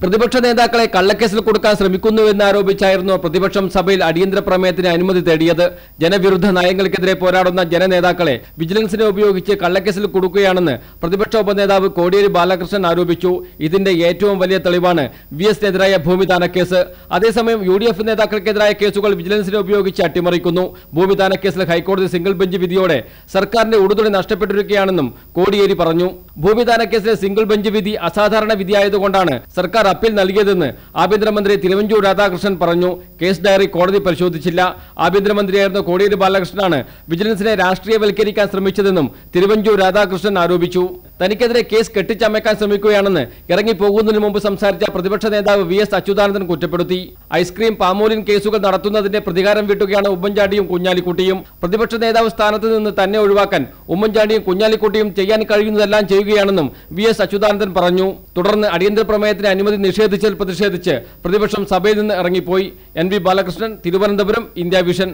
പ്രതിപക്ഷ നേതാക്കളെ കള്ളക്കേസിൽ കൊടുക്കാൻ ശ്രമിക്കുന്നുവെന്ന് ആരോപിച്ചായിരുന്നു പ്രതിപക്ഷം സഭയിൽ അടിയന്തര പ്രമേയത്തിന് അനുമതി തേടിയത്. ജനവിരുദ്ധ നയങ്ങൾക്കെതിരെ പോരാടുന്ന ജനനേതാക്കളെ വിജിലൻസിനെ ഉപയോഗിച്ച് കള്ളക്കേസിൽ കൊടുക്കുകയാണെന്ന് പ്രതിപക്ഷ ഉപനേതാവ് കോടിയേരി ബാലകൃഷ്ണൻ ആരോപിച്ചു. ഇതിന്റെ ഏറ്റവും വലിയ തെളിവാണ് വി എസിനെതിരായ ഭൂമിദാന കേസ്. അതേസമയം യു ഡി എഫ് നേതാക്കൾക്കെതിരായ കേസുകൾ വിജിലൻസിനെ ഉപയോഗിച്ച് അട്ടിമറിക്കുന്നു. ഭൂമിദാന കേസിൽ ഹൈക്കോടതി സിംഗിൾ ബെഞ്ച് വിധിയോടെ സർക്കാരിന്റെ ഉടുതുണി നഷ്ടപ്പെട്ടിരിക്കുകയാണെന്നും കോടിയേരി പറഞ്ഞു. ഭൂമിദാന കേസിലെ സിംഗിൾ ബെഞ്ച് വിധി അസാധാരണ വിധിയായതുകൊണ്ടാണ് സർക്കാർ അപ്പീൽ നൽകിയതെന്ന് ആഭ്യന്തരമന്ത്രി തിരുവഞ്ചൂർ രാധാകൃഷ്ണൻ പറഞ്ഞു. കേസ് ഡയറി കോടതി പരിശോധിച്ചില്ല. ആഭ്യന്തരമന്ത്രിയായിരുന്ന കോടിയേരി ബാലകൃഷ്ണനാണ് വിജിലൻസിനെ രാഷ്ട്രീയവൽക്കരിക്കാൻ ശ്രമിച്ചതെന്നും തിരുവഞ്ചൂർ രാധാകൃഷ്ണൻ ആരോപിച്ചു. തനിക്കെതിരെ കേസ് കെട്ടിച്ചമയ്ക്കാൻ ശ്രമിക്കുകയാണെന്ന് ഇറങ്ങിപ്പോകുന്നതിന് മുമ്പ് സംസാരിച്ച പ്രതിപക്ഷ നേതാവ് വി എസ് അച്യുതാനന്ദൻ കുറ്റപ്പെടുത്തി. ഐസ്ക്രീം പാമോലിൻ കേസുകൾ നടത്തുന്നതിന്റെ പ്രതികാരം വീട്ടുകയാണ് ഉമ്മൻചാണ്ടിയും കുഞ്ഞാലിക്കുട്ടിയും. പ്രതിപക്ഷ നേതാവ് സ്ഥാനത്ത് നിന്ന് തന്നെ ഒഴിവാക്കാൻ ഉമ്മൻചാണ്ടിയും കുഞ്ഞാലിക്കുട്ടിയും ചെയ്യാൻ കഴിയുന്നതെല്ലാം ചെയ്യുകയാണെന്നും വി എസ് അച്യുതാനന്ദൻ പറഞ്ഞു. തുടർന്ന് അടിയന്തര പ്രമേയത്തിന് അനുമതി നിഷേധിച്ചതിൽ പ്രതിഷേധിച്ച് പ്രതിപക്ഷം സഭയിൽ നിന്ന് ഇറങ്ങിപ്പോയി. N V Balakrishnan Thiruvananthapuram India Vision.